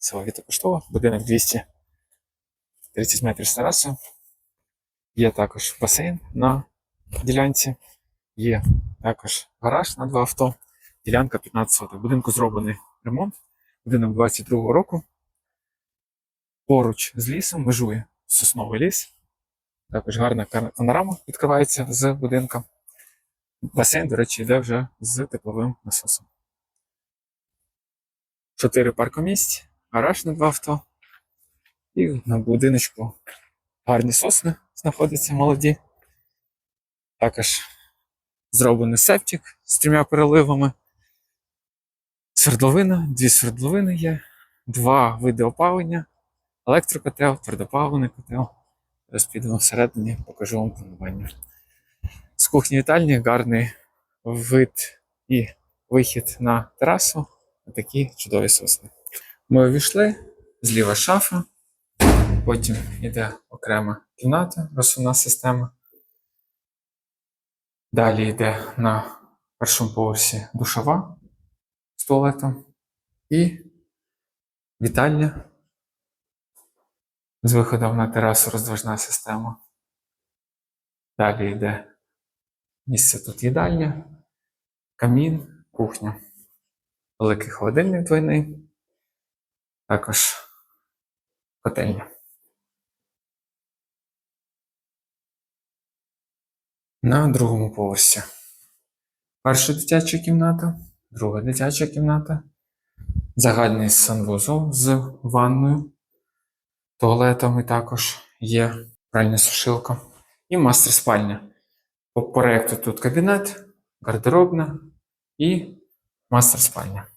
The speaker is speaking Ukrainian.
село Вітокоштово, будинок 230 метрів з терасою. Є також басейн на ділянці, є також гараж на два авто, ділянка 15 соток. Будинку зроблений ремонт, будинок 22 року. Поруч з лісом межує сосновий ліс. Також гарна панорама відкривається з будинка. Басейн, до речі, йде вже з тепловим насосом. Чотири паркомісць, гараж на авто. І на будиночку гарні сосни знаходяться молоді. Також зроблений септик з трьома переливами. Свердловина, дві свердловини є, два види опалення, електрокотел, твердопаливний котел. Зараз підемо всередині, покажу вам планування. З кухні вітальні гарний вид і вихід на терасу. Такі чудові сосни. Ми увійшли, зліва шафа, потім йде окрема кімната, розсувна система. Далі йде на першому поверсі душова з туалетом і вітальня з виходом на терасу роздвижна система. Далі йде місце тут їдальня, камін, кухня, великий холодильник двойний, також котельня. На другому поверсі. Перша дитяча кімната, друга дитяча кімната, загальний санвузол з ванною, туалетом і також є пральна сушилка і мастер спальня. По проекту тут кабінет, гардеробна і мастер спальня.